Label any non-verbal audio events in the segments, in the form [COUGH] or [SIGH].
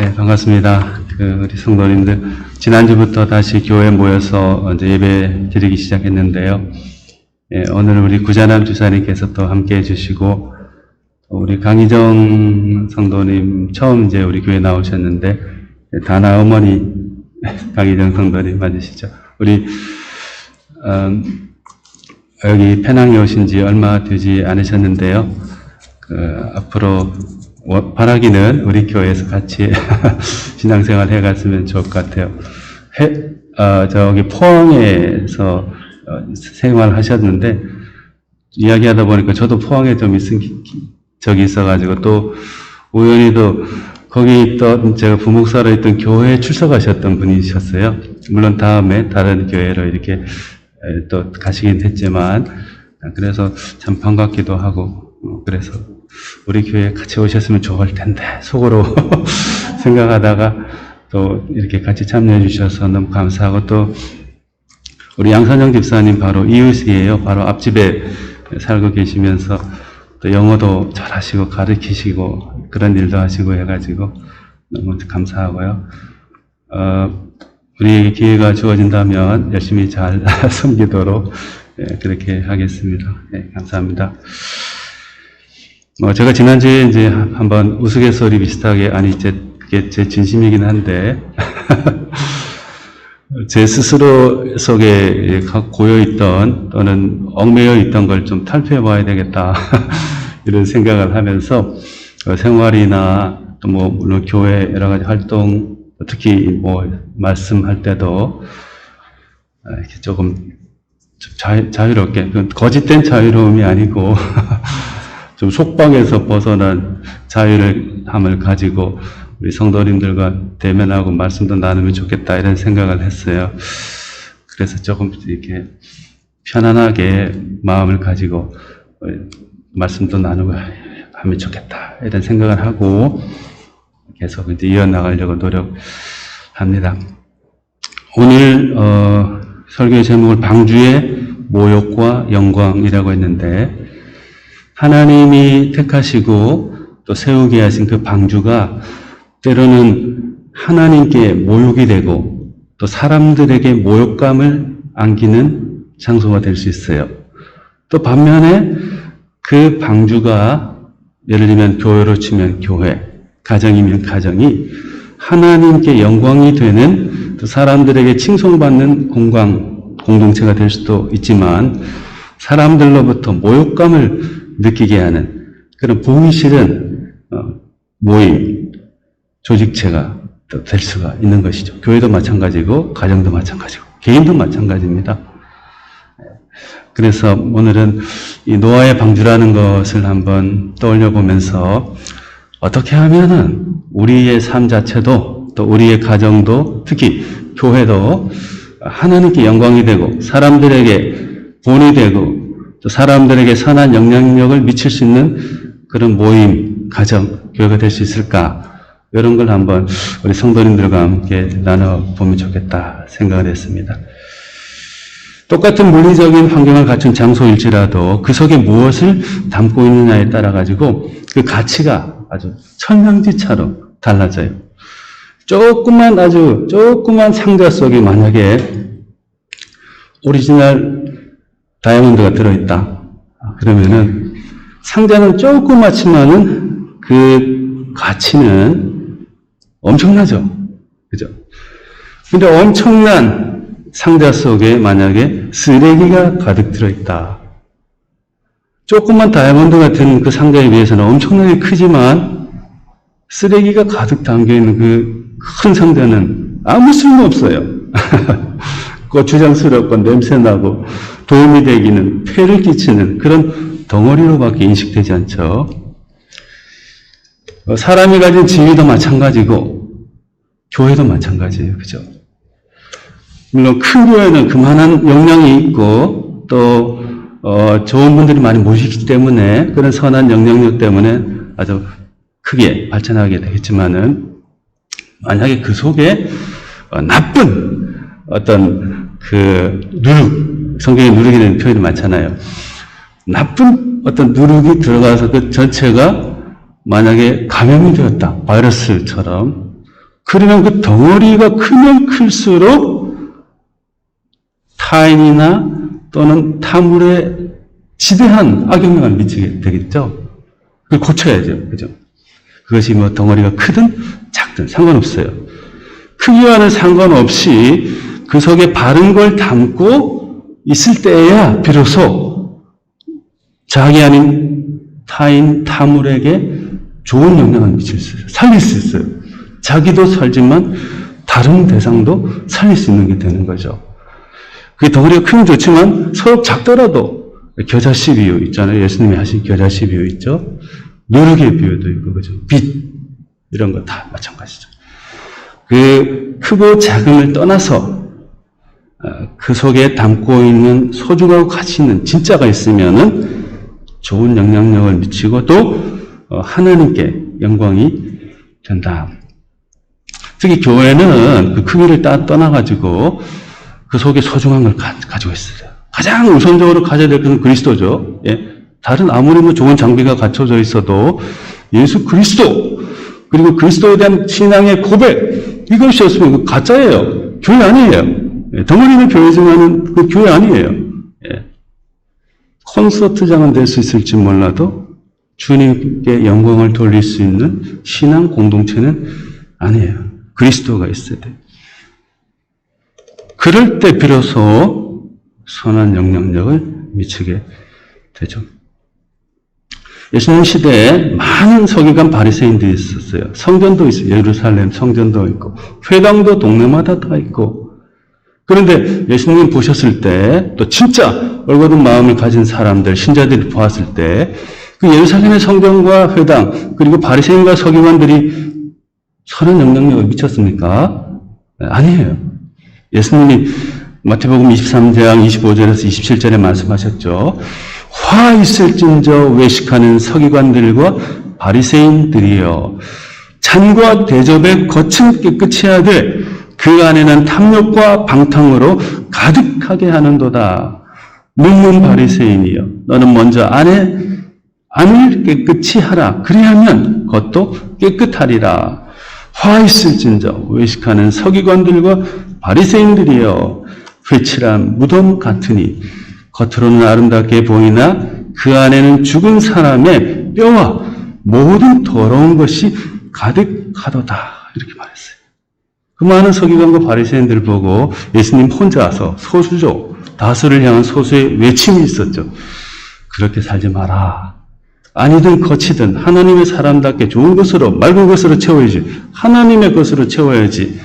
네, 반갑습니다. 그 우리 성도님들 지난주부터 다시 교회 모여서 이제 예배 드리기 시작했는데요. 예, 오늘 우리 구자남 주사님께서 또 함께 해주시고 우리 강희정 성도님 처음 이제 우리 교회 나오셨는데 예, 다나 어머니 [LAUGHS] 강희정 성도님 맞으시죠? 우리 음, 여기 페낭에 오신 지 얼마 되지 않으셨는데요. 그 앞으로 워- 바라기는 우리 교회에서 같이 [LAUGHS] 신앙생활 해갔으면 좋을 것 같아요. 해, 어, 저기 포항에서 어, 생활하셨는데 이야기하다 보니까 저도 포항에 좀 있은 적이 있어가지고 또 우연히도 거기 있던 제가 부목사로 있던 교회에 출석하셨던 분이셨어요. 물론 다음에 다른 교회로 이렇게 에, 또 가시긴 했지만 아, 그래서 참 반갑기도 하고 어, 그래서 우리 교회에 같이 오셨으면 좋을 텐데 속으로 [LAUGHS] 생각하다가 또 이렇게 같이 참여해 주셔서 너무 감사하고 또 우리 양선영 집사님 바로 이웃이에요. 바로 앞집에 살고 계시면서 또 영어도 잘하시고 가르치시고 그런 일도 하시고 해가지고 너무 감사하고요. 어, 우리에게 기회가 주어진다면 열심히 잘 [LAUGHS] 섬기도록 예, 그렇게 하겠습니다. 예, 감사합니다. 뭐 제가 지난주에 이제 한- 한번 우스갯소리 비슷하게 아니 제 제 진심이긴 한데 [LAUGHS] 제 스스로 속에 고여 있던 또는 얽매여 있던 걸 좀 탈피해 봐야 되겠다 [LAUGHS] 이런 생각을 하면서 어, 생활이나 또 뭐 물론 교회 여러 가지 활동 특히 뭐 말씀할 때도 아, 이렇게 조금 좀 자, 자유롭게 거짓된 자유로움이 아니고 [LAUGHS] 좀 속박에서 벗어난 자유함을 가지고 우리 성도님들과 대면하고 말씀도 나누면 좋겠다 이런 생각을 했어요. 그래서 조금 이렇게 편안하게 마음을 가지고 어, 말씀도 나누고 하면 좋겠다 이런 생각을 하고 계속 이제 이어나가려고 노력합니다. 오늘 어, 설교의 제목을 방주의 모욕과 영광이라고 했는데 하나님이 택하시고 또 세우게 하신 그 방주가 때로는 하나님께 모욕이 되고 또 사람들에게 모욕감을 안기는 장소가 될 수 있어요. 또 반면에 그 방주가 예를 들면 교회로 치면 교회, 가정이면 가정이 하나님께 영광이 되는 또 사람들에게 칭송받는 공광, 공동체가 될 수도 있지만 사람들로부터 모욕감을 느끼게 하는 그런 싫은 어, 모임, 조직체가 또될 수가 있는 것이죠. 교회도 마찬가지고 가정도 마찬가지고 개인도 마찬가지입니다. 그래서 오늘은 이 노아의 방주라는 것을 한번 떠올려 보면서 어떻게 하면은 우리의 삶 자체도 또 우리의 가정도 특히 교회도 하나님께 영광이 되고 사람들에게 본이 되고 또 사람들에게 선한 영향력을 미칠 수 있는 그런 모임, 가정, 교회가 될 수 있을까? 이런 걸 한번 우리 성도님들과 함께 나눠보면 좋겠다 생각을 했습니다. 똑같은 물리적인 환경을 갖춘 장소일지라도 그 속에 무엇을 담고 있느냐에 따라 가지고 그 가치가 아주 천양지차로 달라져요. 조그만 아주 조그만 상자 속에 만약에 오리지널 다이아몬드가 들어있다. 그러면은 상자는 조그맣지만은 그 가치는 엄청나죠. 그죠? 근데 엄청난 상자 속에 만약에 쓰레기가 가득 들어있다. 조그만 다이아몬드 같은 그 상자에 비해서는 엄청나게 크지만 쓰레기가 가득 담겨있는 그 큰 상자는 아무 쓸모 없어요. [LAUGHS] 고추장스럽고 냄새나고 도움이 되기는 폐를 끼치는 그런 덩어리로밖에 인식되지 않죠. 어, 사람이 가진 지위도 마찬가지고 교회도 마찬가지예요. 그죠? 물론 큰 교회는 그만한 역량이 있고 또 어, 좋은 분들이 많이 모시기 때문에 그런 선한 영향력 때문에 아주 크게 발전하게 되겠지만은 만약에 그 속에 어, 나쁜 어떤 그 누룩 성경에 누룩이라는 표현이 많잖아요. 나쁜 어떤 누룩이 들어가서 그 전체가 만약에 감염이 되었다 바이러스처럼 그러면 그 덩어리가 크면 클수록 타인이나 또는 타물에 지대한 악영향을 미치게 되겠죠. 그걸 고쳐야죠. 그죠? 그것이 뭐 덩어리가 크든 작든 상관없어요. 크기와는 상관없이 그 속에 바른 걸 담고 있을 때야 비로소 자기 아닌 타인, 타물에게 좋은 영향을 미칠 수 있어요. 살릴 수 있어요. 자기도 살지만 다른 대상도 살릴 수 있는 게 되는 거죠. 그게 덩어리가 크면 좋지만 서로 작더라도 겨자씨 비유 있잖아요. 예수님이 하신 겨자씨 비유 있죠. 노력의 비유도 있고 그죠. 빛 이런 거 다 마찬가지죠. 그 크고 작음을 떠나서 어, 그 속에 담고 있는 소중하고 가치 있는 진짜가 있으면은 좋은 영향력을 미치고 또 어, 하나님께 영광이 된다. 특히 교회는 그 크기를 따 떠나가지고 그 속에 소중한 걸 가, 지고 있어요. 가장 우선적으로 가져야 될 것은 그리스도죠. 예. 다른 아무리 뭐 좋은 장비가 갖춰져 있어도 예수 그리스도 그리고 그리스도에 대한 신앙의 고백 이것이 없으면 그 가짜예요. 교회 아니에요. 예. 덩어리는 교회지만은 그 교회 아니에요. 예. 콘서트장은 될 수 있을지 몰라도 주님께 영광을 돌릴 수 있는 신앙 공동체는 아니에요. 그리스도가 있어야 돼요. 그럴 때 비로소 선한 영향력을 미치게 되죠. 예수님 시대에 많은 서기관 바리새인들이 있었어요. 성전도 있어요. 예루살렘 성전도 있고 회당도 동네마다 다 있고 그런데 예수님 보셨을 때 또 진짜 얼굴은 마음을 가진 사람들 신자들이 보았을 때 그 예루살렘의 성전과 회당 그리고 바리새인과 서기관들이 선한 영향력을 미쳤습니까? 아니에요. 예수님이 마태복음 23장 25절에서 27절에 말씀하셨죠. 화 있을진저 외식하는 서기관들과 바리새인들이여 잔과 대접에 거친 깨끗이 하되 그 안에는 탐욕과 방탕으로 가득하게 하는도다. 묻는 바리새인이여 너는 먼저 안에 안을 깨끗이 하라. 그리하면 겉도 깨끗하리라. 화 있을진저 외식하는 서기관들과 바리새인들이여 회칠한 무덤 같으니 겉으로는 아름답게 보이나 그 안에는 죽은 사람의 뼈와 모든 더러운 것이 가득하도다 이렇게 말했어요. 그 많은 서기관과 바리새인들을 보고 예수님 혼자서 소수죠 다수를 향한 소수의 외침이 있었죠. 그렇게 살지 마라. 아니든 거치든 하나님의 사람답게 좋은 것으로 맑은 것으로 채워야지. 하나님의 것으로 채워야지.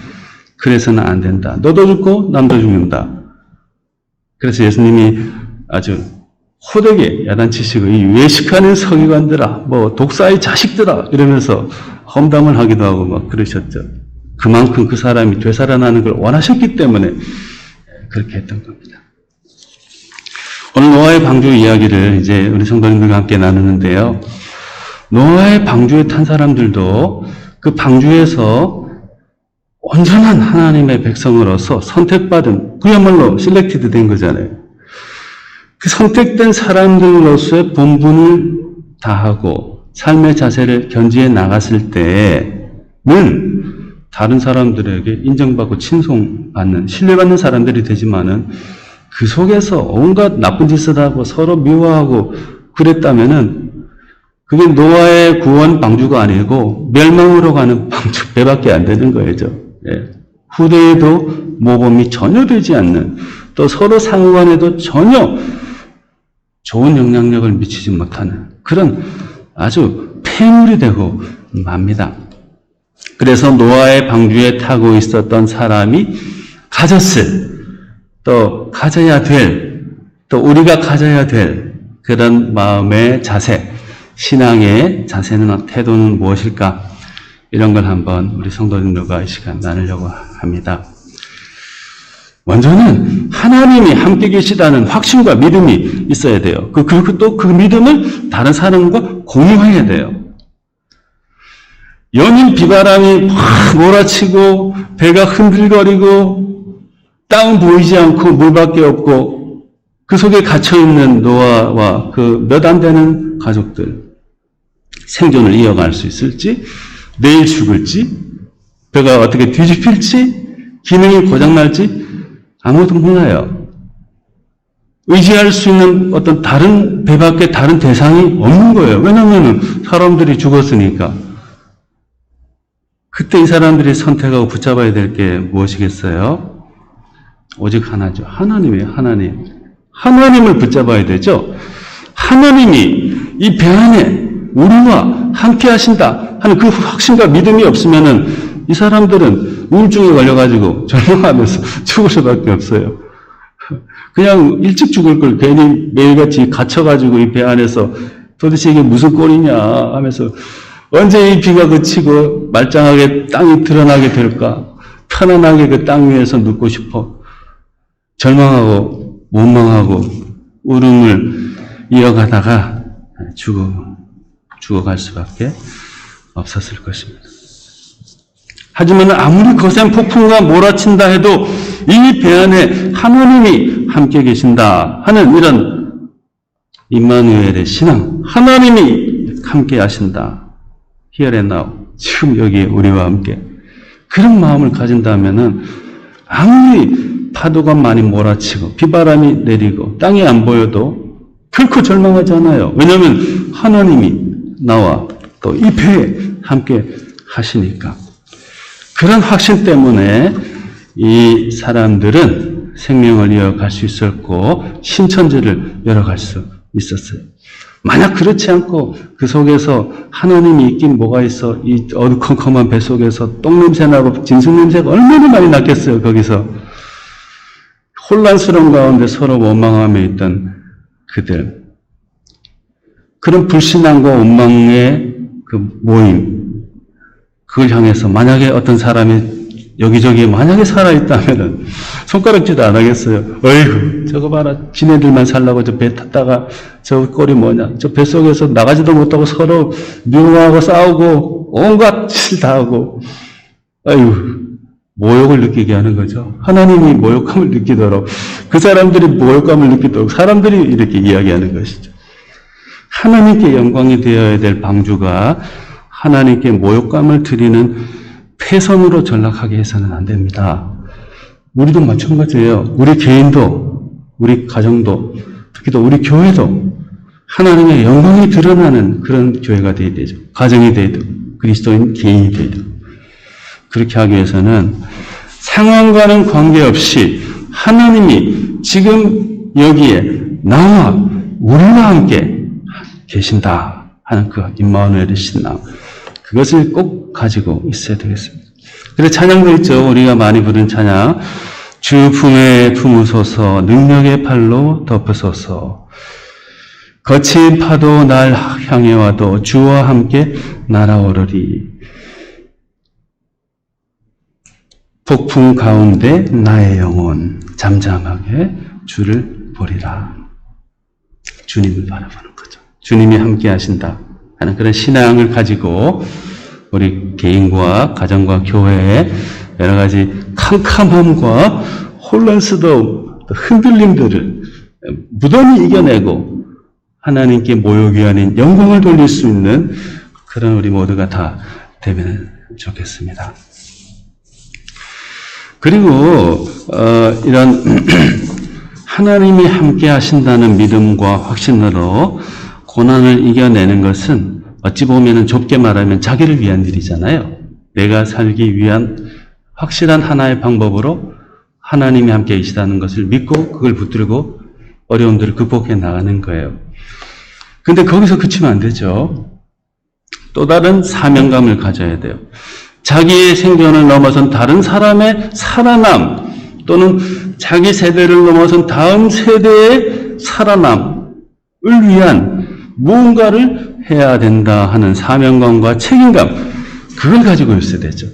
그래서는 안 된다. 너도 죽고 남도 죽는다. 그래서 예수님이 아주 호되게 야단 치시고 이 외식하는 서기관들아, 뭐 독사의 자식들아 이러면서 험담을 하기도 하고 막 그러셨죠. 그만큼 그 사람이 되살아나는 걸 원하셨기 때문에 그렇게 했던 겁니다. 오늘 노아의 방주 이야기를 이제 우리 성도님들과 함께 나누는데요. 노아의 방주에 탄 사람들도 그 방주에서 온전한 하나님의 백성으로서 선택받은 그야말로 실렉티드 된 거잖아요. 그 선택된 사람들로서의 본분을 다하고 삶의 자세를 견지해 나갔을 때는 다른 사람들에게 인정받고 칭송받는 신뢰받는 사람들이 되지만은 그 속에서 온갖 나쁜 짓을 하고 서로 미워하고 그랬다면은 그게 노아의 구원 방주가 아니고 멸망으로 가는 [LAUGHS] 방주 배밖에 안 되는 거죠. 예. 후대에도 모범이 전혀 되지 않는 또 서로 상호간에도 전혀 좋은 영향력을 미치지 못하는 그런 아주 폐물이 되고 맙니다. 그래서 노아의 방주에 타고 있었던 사람이 가졌을 또 가져야 될, 또 우리가 가져야 될 그런 마음의 자세, 신앙의 자세는 태도는 무엇일까? 이런 걸 한번 우리 성도님들과 이 시간 나누려고 합니다. 먼저는 하나님이 함께 계시다는 확신과 믿음이 있어야 돼요. 그, 그, 또그 믿음을 다른 사람과 공유해야 돼요. 연인 비바람이 막 몰아치고 배가 흔들거리고 땅 보이지 않고 물밖에 없고 그 속에 갇혀 있는 노아와 그 몇 안 되는 가족들 생존을 이어갈 수 있을지 내일 죽을지 배가 어떻게 뒤집힐지, 기능이 고장날지 아무도 몰라요. 의지할 수 있는 어떤 다른 배밖에 다른 대상이 없는 거예요. 왜냐하면 사람들이 죽었으니까. 그때 이 사람들이 선택하고 붙잡아야 될 게 무엇이겠어요? 오직 하나죠. 하나님이에요, 하나님. 하나님을 붙잡아야 되죠. 하나님이 이 배 안에 우리와 함께 하신다 하는 그 확신과 믿음이 없으면은 이 사람들은 우울증에 걸려가지고 [LAUGHS] 절망하면서 죽을 수밖에 없어요. 그냥 일찍 죽을 걸 괜히 매일같이 갇혀가지고 이 배 안에서 도대체 이게 무슨 꼴이냐 하면서 언제 이 비가 그치고 말짱하게 땅이 드러나게 될까? 편안하게 그 땅 위에서 눕고 싶어. 절망하고 원망하고 울음을 이어가다가 죽어, 죽어갈 수밖에 없었을 것입니다. 하지만 아무리 거센 폭풍과 몰아친다 해도 이 배 안에 하나님이 함께 계신다 하는 이런 임마누엘의 신앙, 하나님이 함께 하신다. Here and now. 지금 여기 우리와 함께. 그런 마음을 가진다면은 아무리 파도가 많이 몰아치고 비바람이 내리고 땅이 안 보여도 결코 절망하지 않아요. 왜냐하면 하나님이 나와 또 이 배에 함께 하시니까. 그런 확신 때문에 이 사람들은 생명을 이어갈 수 있었고 신천지를 열어갈 수 있었어요. 만약 그렇지 않고 그 속에서 하나님이 있긴 뭐가 있어 이 어두컴컴한 배 속에서 똥냄새 나고 진흙냄새가 얼마나 많이 났겠어요 거기서. 혼란스러운 가운데 서로 원망하며 있던 그들. 그런 불신앙과 원망의 그 모임. 그걸 향해서 만약에 어떤 사람이 여기저기 만약에 살아있다면은 손가락질도 안 하겠어요. 어이구, 저거 봐라. 지네들만 살라고 저 배 탔다가 저 꼴이 뭐냐. 저 뱃속에서 나가지도 못하고 서로 미워하고 싸우고 온갖 짓을 다 하고. 아이고, 모욕을 느끼게 하는 거죠. 하나님이 모욕감을 느끼도록 그 사람들이 모욕감을 느끼도록 사람들이 이렇게 이야기하는 것이죠. 하나님께 영광이 되어야 될 방주가 하나님께 모욕감을 드리는 패선으로 전락하게 해서는 안 됩니다. 우리도 마찬가지예요. 우리 개인도, 우리 가정도, 특히 또 우리 교회도 하나님의 영광이 드러나는 그런 교회가 되어야 되죠. 가정이 되어도, 그리스도인 개인이 되어도. 그렇게 하기 위해서는 상황과는 관계없이 하나님이 지금 여기에 나와 우리와 함께 계신다 하는 그 임마누엘의 신앙. 그것을 꼭 가지고 있어야 되겠습니다. 그래서 찬양도 있죠. 우리가 많이 부른 찬양. 주 품에 품으소서, 능력의 팔로 덮으소서. 거친 파도 날 향해 와도 주와 함께 날아오르리. 폭풍 가운데 나의 영혼 잠잠하게 주를 보리라. 주님을 바라보는 거죠. 주님이 함께 하신다 하는 그런 신앙을 가지고 우리 개인과 가정과 교회의 여러 가지 캄캄함과 혼란스러움, 흔들림들을 무던히 이겨내고 하나님께 모욕이 아닌 영광을 돌릴 수 있는 그런 우리 모두가 다 되면 좋겠습니다. 그리고 어, 이런 [CLEARS THROAT] 하나님이 함께 하신다는 믿음과 확신으로 고난을 이겨내는 것은 어찌 보면 좁게 말하면 자기를 위한 일이잖아요. 내가 살기 위한 확실한 하나의 방법으로 하나님이 함께 계시다는 것을 믿고 그걸 붙들고 어려움들을 극복해 나가는 거예요. 근데 거기서 그치면 안 되죠. 또 다른 사명감을 가져야 돼요. 자기의 생존을 넘어선 다른 사람의 살아남 또는 자기 세대를 넘어선 다음 세대의 살아남을 위한 무언가를 해야 된다 하는 사명감과 책임감 그걸 가지고 있어야 되죠.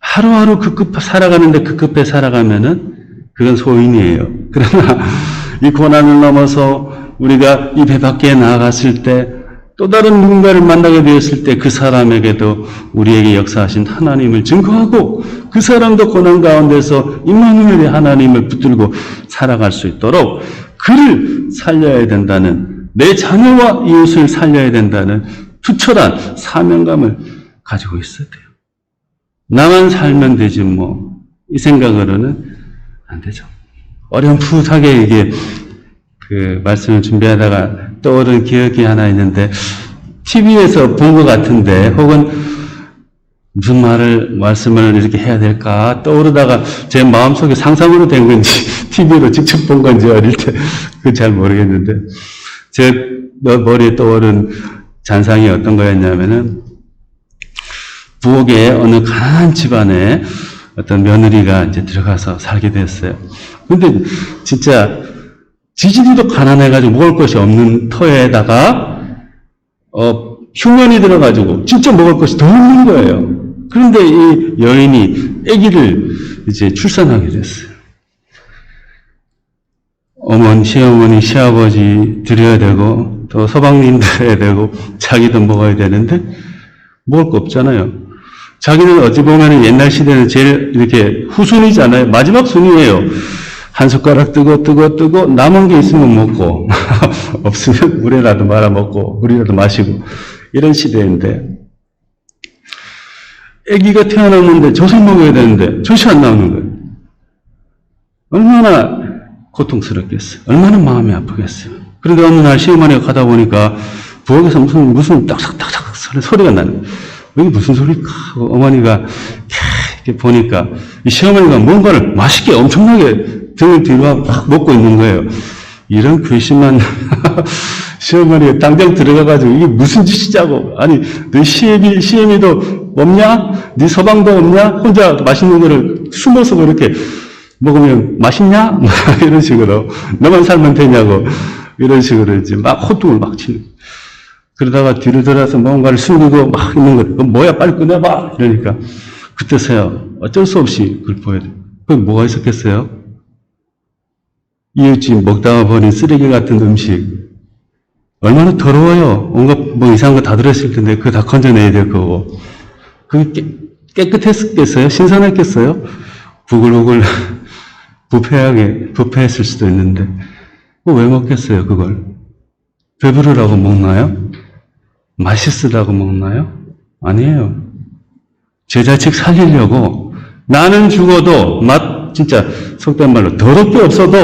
하루하루 급급 살아가는데 급급해 살아가면은 그건 소인이에요. [LAUGHS] 그러나 이 고난을 넘어서 우리가 이 배 밖에 나아갔을 때 또 다른 누군가를 만나게 되었을 때 그 사람에게도 우리에게 역사하신 하나님을 증거하고 그 사람도 고난 가운데서 임마누엘의 하나님을 붙들고 살아갈 수 있도록 그를 살려야 된다는 내 자녀와 이웃을 살려야 된다는 투철한 사명감을 가지고 있어야 돼요. 나만 살면 되지 뭐. 이 생각으로는 안 되죠. 어렴풋하게 이게 그 말씀을 준비하다가 떠오른 기억이 하나 있는데 TV에서 본 것 같은데 혹은 무슨 말을 말씀을 이렇게 해야 될까 떠오르다가 제 마음속에 상상으로 된 건지 [LAUGHS] TV로 직접 본 건지 어릴 때 그 잘 모르겠는데 제 머리에 떠오른 잔상이 어떤 거였냐면은 부엌에 어느 가난한 집안에 어떤 며느리가 이제 들어가서 살게 됐어요. 근데 진짜 지지리도 가난해가지고 먹을 것이 없는 터에다가 어, 흉년이 들어가지고 진짜 먹을 것이 더 없는 거예요. 그런데 이 여인이 아기를 이제 출산하게 됐어요. 어머니, 시어머니, 시아버지 드려야 되고 또 서방님 드려야 되고 자기도 먹어야 되는데 먹을 거 없잖아요. 자기는 어찌 보면 옛날 시대는 제일 이렇게 후순위잖아요. 마지막 순위예요. 한 숟가락 뜨고 뜨고 뜨고 남은 게 있으면 먹고 [LAUGHS] 없으면 물에라도 말아 먹고 물이라도 마시고 이런 시대인데 아기가 태어났는데 젖을 먹어야 되는데 젖이 안 나오는 거예요. 얼마나 고통스럽겠어요. 얼마나 마음이 아프겠어요. 그런데 어느 날 시어머니가 가다 보니까 부엌에서 무슨 무슨 딱딱딱딱 소리- 소리가 나는. 이게 무슨 소리일까 하고 어머니가 이렇게 보니까 이 시어머니가 뭔가를 맛있게 엄청나게 등을 뒤로 막 먹고 있는 거예요. 이런 괘씸한 [LAUGHS] 시어머니가 당장 들어가가지고 이게 무슨 짓이자고 아니 너 시애미 시애미도 없냐? 네 서방도 없냐? 혼자 맛있는 거를 숨어서 그렇게 먹으면 맛있냐? [LAUGHS] 이런 식으로 너만 살면 되냐고 이런 식으로 이제 막 호통을 막 치는. 그러다가 뒤로 돌아서 뭔가를 숨기고 막 있는 거예요. 뭐야 빨리 꺼내봐 이러니까 그때서야 어쩔 수 없이 그걸 보여야 돼요. 그 뭐가 있었겠어요? 이웃집 먹다가 버린 쓰레기 같은 음식 얼마나 더러워요. 온갖 뭐 이상한 거 다 들었을 텐데 그거 다 건져내야 될 거고 그게 깨, 깨끗했겠어요? 신선했겠어요? 부글부글 부패하게 부패했을 수도 있는데 그거 왜 먹겠어요 그걸? 배부르라고 먹나요? 맛있으라고 먹나요? 아니에요. 제 자식 살리려고 나는 죽어도 맛 진짜 속된 말로 더럽게 없어도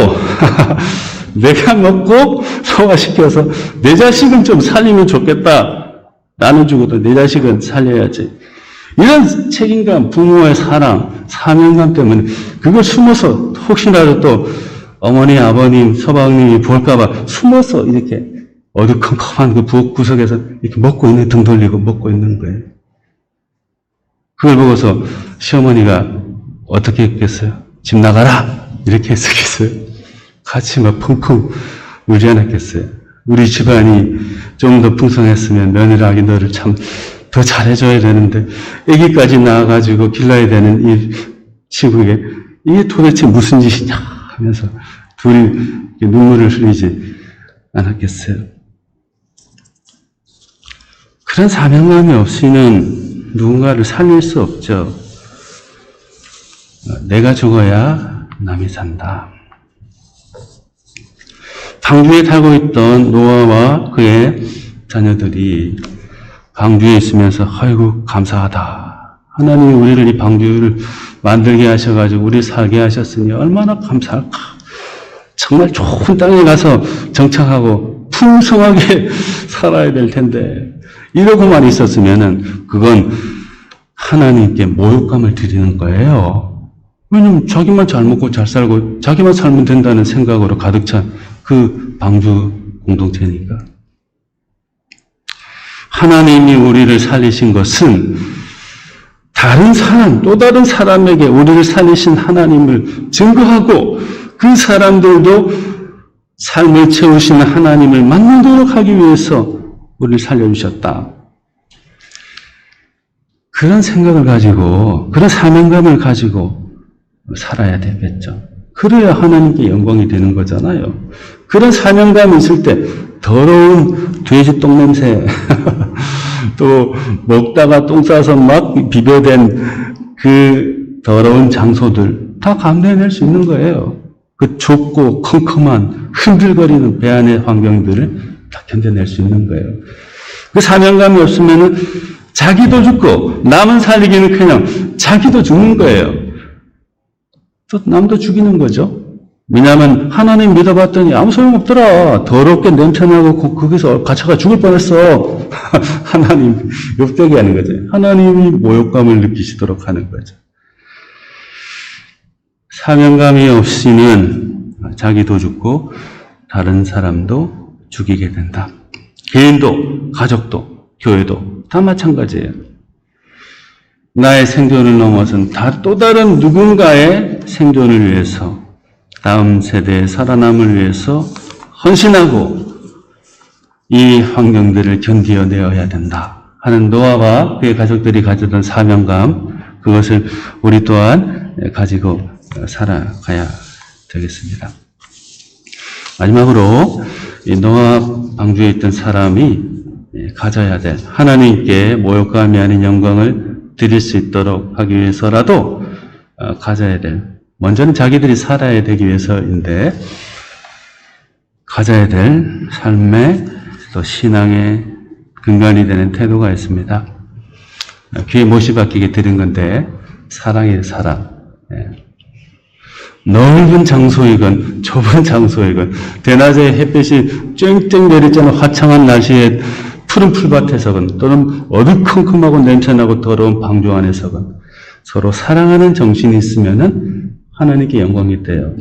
[LAUGHS] 내가 먹고 소화시켜서 내 자식은 좀 살리면 좋겠다. 나는 죽어도 내 자식은 살려야지. 이런 책임감, 부모의 사랑, 사명감 때문에 그걸 숨어서 혹시라도 또 어머니, 아버님, 서방님이 볼까봐 숨어서 이렇게 어두컴컴한 그 부엌 구석에서 이렇게 먹고 있는 등 돌리고 먹고 있는 거예요. 그걸 보고서 시어머니가 어떻게 했겠어요? 집 나가라! 이렇게 했었겠어요? 같이 막 펑펑 울지 않았겠어요? 우리 집안이 좀 더 풍성했으면 며느라기 너를 참 더 잘해줘야 되는데 애기까지 낳아가지고 길러야 되는 이 친구에게 이게 도대체 무슨 짓이냐 하면서 둘이 눈물을 흘리지 않았겠어요? 그런 사명감이 없이는 누군가를 살릴 수 없죠. 내가 죽어야 남이 산다. 방주에 살고 있던 노아와 그의 자녀들이 방주에 있으면서 아이고 감사하다. 하나님이 우리를 이 방주를 만들게 하셔가지고 우리 살게 하셨으니 얼마나 감사할까. 정말 좋은 땅에 가서 정착하고 풍성하게 [LAUGHS] 살아야 될 텐데 이러고만 있었으면은 그건 하나님께 모욕감을 드리는 거예요. 왜냐면 자기만 잘 먹고 잘 살고 자기만 살면 된다는 생각으로 가득 찬 그 방주 공동체니까. 하나님이 우리를 살리신 것은 다른 사람, 또 다른 사람에게 우리를 살리신 하나님을 증거하고 그 사람들도 삶을 채우시는 하나님을 만나도록 하기 위해서 우리를 살려주셨다. 그런 생각을 가지고, 그런 사명감을 가지고 살아야 되겠죠. 그래야 하나님께 영광이 되는 거잖아요. 그런 사명감이 있을 때 더러운 돼지 똥 냄새, [LAUGHS] 또 먹다가 똥 싸서 막 비벼댄 그 더러운 장소들 다 감내해낼 수 있는 거예요. 그 좁고 컴컴한 흔들거리는 배 안의 환경들을 다 견뎌낼 수 있는 거예요. 그 사명감이 없으면은 자기도 죽고 남은 살리기는 그냥 자기도 죽는 거예요. 또 남도 죽이는 거죠. 왜냐하면 하나님 믿어봤더니 아무 소용없더라. 더럽게 냄새나고 거- 거기서 갇혀가 죽을 뻔했어. [LAUGHS] 하나님 욕되게 하는 거죠. 하나님이 모욕감을 느끼시도록 하는 거죠. 사명감이 없이는 자기도 죽고 다른 사람도 죽이게 된다. 개인도, 가족도, 교회도 다 마찬가지예요. 나의 생존을 넘어선 다 또 다른 누군가의 생존을 위해서 다음 세대의 살아남을 위해서 헌신하고 이 환경들을 견디어내어야 된다 하는 노아와 그의 가족들이 가졌던 사명감 그것을 우리 또한 가지고 살아가야 되겠습니다. 마지막으로 이 노아 방주에 있던 사람이 가져야 될 하나님께 모욕감이 아닌 영광을 드릴 수 있도록 하기 위해서라도 어, 가져야 될 먼저는 자기들이 살아야 되기 위해서인데 가져야 될 삶의 또 신앙의 근간이 되는 태도가 있습니다. 어, 귀에 못이 박히게 드린 건데 사랑이에요 사랑. 예. 넓은 장소이건 좁은 [LAUGHS] 장소이건 대낮에 햇빛이 쨍쨍 내리쬐는 화창한 날씨에 푸른 풀밭에서건 또는 어두컴컴하고 냄새나고 더러운 방조 안에서건 서로 사랑하는 정신이 있으면은 하나님께 영광이 돼요.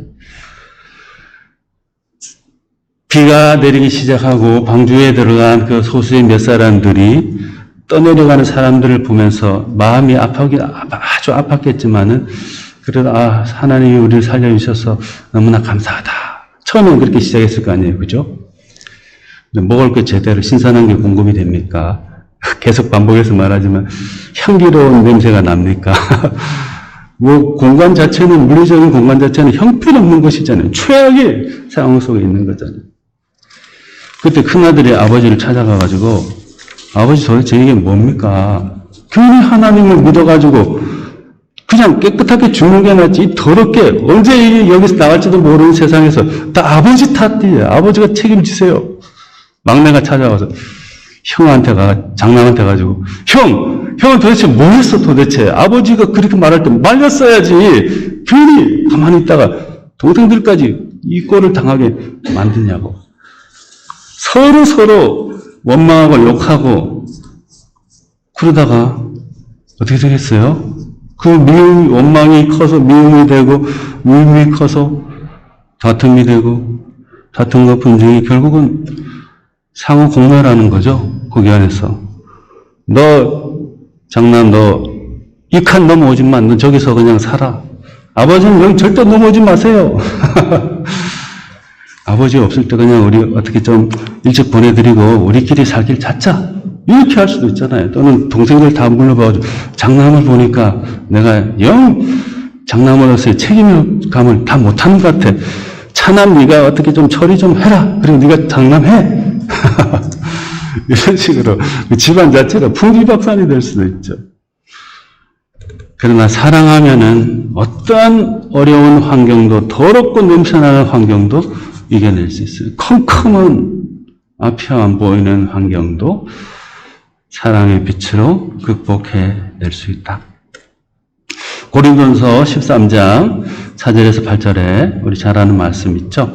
비가 내리기 시작하고 방주에 들어간 그 소수의 몇 사람들이 떠내려가는 사람들을 보면서 마음이 아프긴 아주 아팠겠지만은 그래도 아 하나님이 우리를 살려주셔서 너무나 감사하다. 처음엔 그렇게 시작했을 거 아니에요, 그죠? 먹을 게 제대로 신선한 게 공급이 됩니까? [LAUGHS] 계속 반복해서 말하지만 향기로운 냄새가 납니까? [LAUGHS] 뭐 공간 자체는 물리적인 공간 자체는 형편없는 것이잖아요. 최악의 상황 속에 있는 거잖아요. 그때 큰아들이 아버지를 찾아가 가지고 아버지 도대체 이게 뭡니까? 괜히 하나님을 믿어가지고 그냥 깨끗하게 죽는 게 낫지 이 더럽게 언제 이 여기서 나갈지도 모르는 세상에서 다 아버지 탓이에요. 아버지가 책임지세요. 막내가 찾아와서 형한테 가 장남한테 가지고 형 형은 도대체 뭐 했어 도대체? 아버지가 그렇게 말할 때 말렸어야지. 괜히 가만히 있다가 동생들까지 이 꼴을 당하게 만드냐고. 서로 서로 원망하고 욕하고 그러다가 어떻게 되겠어요? 그 미움, 원망이 커서 미움이 되고, 미움이 커서 다툼이 되고, 다툼과 분쟁이 결국은 상호 공멸하는 거죠. 거기 안에서. 너, 장난, 너, 이 칸 넘어오지 마. 너 저기서 그냥 살아. 아버지는 여기 절대 넘어오지 마세요. [LAUGHS] 아버지 없을 때 그냥 우리 어떻게 좀 일찍 보내드리고 우리끼리 살길 찾자. 이렇게 할 수도 있잖아요. 또는 동생들 다 불러봐가지고 장남을 보니까 내가 영 장남으로서의 책임감을 다 못하는 것 같아. 차남 네가 어떻게 좀 처리 좀 해라. 그리고 네가 장남해. [LAUGHS] 이런 식으로 그 집안 자체가 풍지박산이 될 수도 있죠. 그러나 사랑하면은 어떠한 어려운 환경도 더럽고 냄새나는 환경도 이겨낼 수 있어요. 컴컴한 앞이 안 보이는 환경도 사랑의 빛으로 극복해낼 수 있다. 고린도서 13장 4절에서 8절에 우리 잘 아는 말씀 있죠.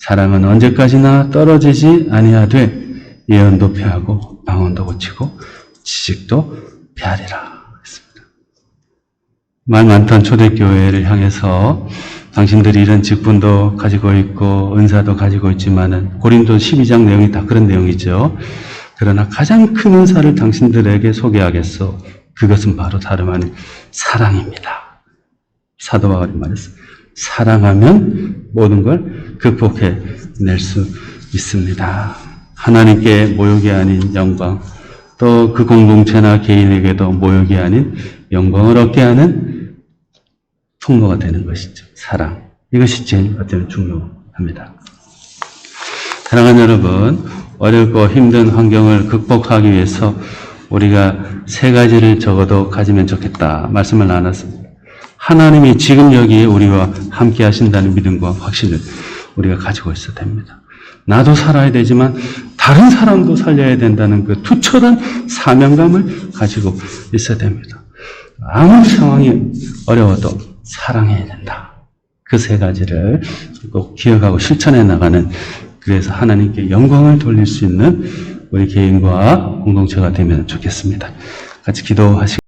사랑은 언제까지나 떨어지지 아니하되 예언도 패하고 방언도 고치고 지식도 패하리라. 했습니다. 말 많던 초대교회를 향해서 당신들이 이런 직분도 가지고 있고 은사도 가지고 있지만은 고린도 12장 내용이 다 그런 내용이죠. 그러나 가장 큰 은사를 당신들에게 소개하겠소. 그것은 바로 다름 아닌 사랑입니다. 사도 바울이 말했어. 사랑하면 모든 걸 극복해 낼 수 있습니다. 하나님께 모욕이 아닌 영광, 또 그 공동체나 개인에게도 모욕이 아닌 영광을 얻게 하는 통로가 되는 것이죠. 사랑. 이것이 제일 어쩌면 중요합니다. 사랑하는 여러분, 어렵고 힘든 환경을 극복하기 위해서 우리가 세 가지를 적어도 가지면 좋겠다 말씀을 나눴습니다. 하나님이 지금 여기 우리와 함께 하신다는 믿음과 확신을 우리가 가지고 있어야 됩니다. 나도 살아야 되지만 다른 사람도 살려야 된다는 그 투철한 사명감을 가지고 있어야 됩니다. 아무리 상황이 어려워도 사랑해야 된다. 그 세 가지를 꼭 기억하고 실천해 나가는 그래서 하나님께 영광을 돌릴 수 있는 우리 개인과 공동체가 되면 좋겠습니다. 같이 기도하시고